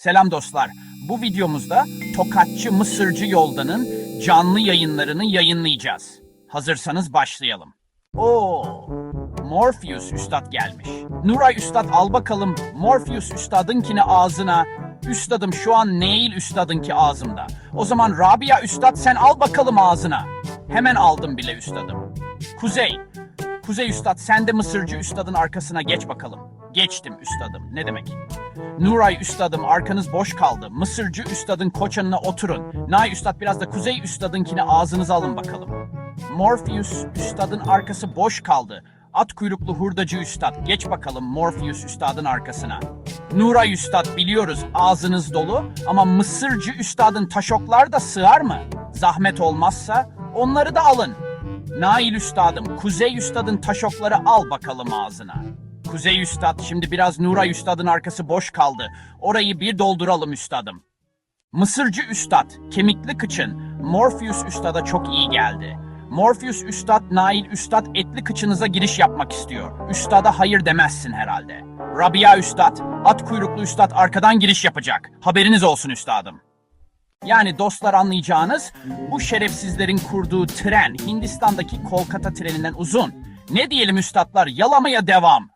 Selam dostlar. Bu videomuzda Tokatçı Mısırcı Yolda'nın canlı yayınlarını yayınlayacağız. Hazırsanız başlayalım. Oo, Morpheus Üstad gelmiş. Nuray Üstad al bakalım Morpheus Üstad'ınkini ağzına. Üstadım şu an Neil Üstad'ınki ağzımda. O zaman Rabia Üstad sen al bakalım ağzına. Hemen aldım bile Üstadım. Kuzey, Kuzey Üstad sen de Mısırcı Üstad'ın arkasına geç bakalım. Geçtim Üstadım ne demek? Nuray Üstadım arkanız boş kaldı. Mısırcı Üstad'ın koçanına oturun. Nay Üstad biraz da Kuzey Üstad'ınkini ağzınıza alın bakalım. Morpheus Üstad'ın arkası boş kaldı. At kuyruklu hurdacı Üstad geç bakalım Morpheus Üstad'ın arkasına. Nuray Üstad biliyoruz ağzınız dolu ama Mısırcı Üstad'ın taşoklar da sığar mı? Zahmet olmazsa onları da alın. Nail Üstadım, Kuzey Üstad'ın taşokları al bakalım ağzına. Kuzey Üstad, şimdi biraz Nuray Üstad'ın arkası boş kaldı. Orayı bir dolduralım Üstadım. Mısırcı Üstad, kemikli kıçın, Morpheus Üstad'a çok iyi geldi. Morpheus Üstad, Nail Üstad etli kıçınıza giriş yapmak istiyor. Üstad'a hayır demezsin herhalde. Rabia Üstad, at kuyruklu Üstad arkadan giriş yapacak. Haberiniz olsun Üstadım. Yani dostlar anlayacağınız bu şerefsizlerin kurduğu tren Hindistan'daki Kolkata treninden uzun. Ne diyelim üstadlar yalamaya devam.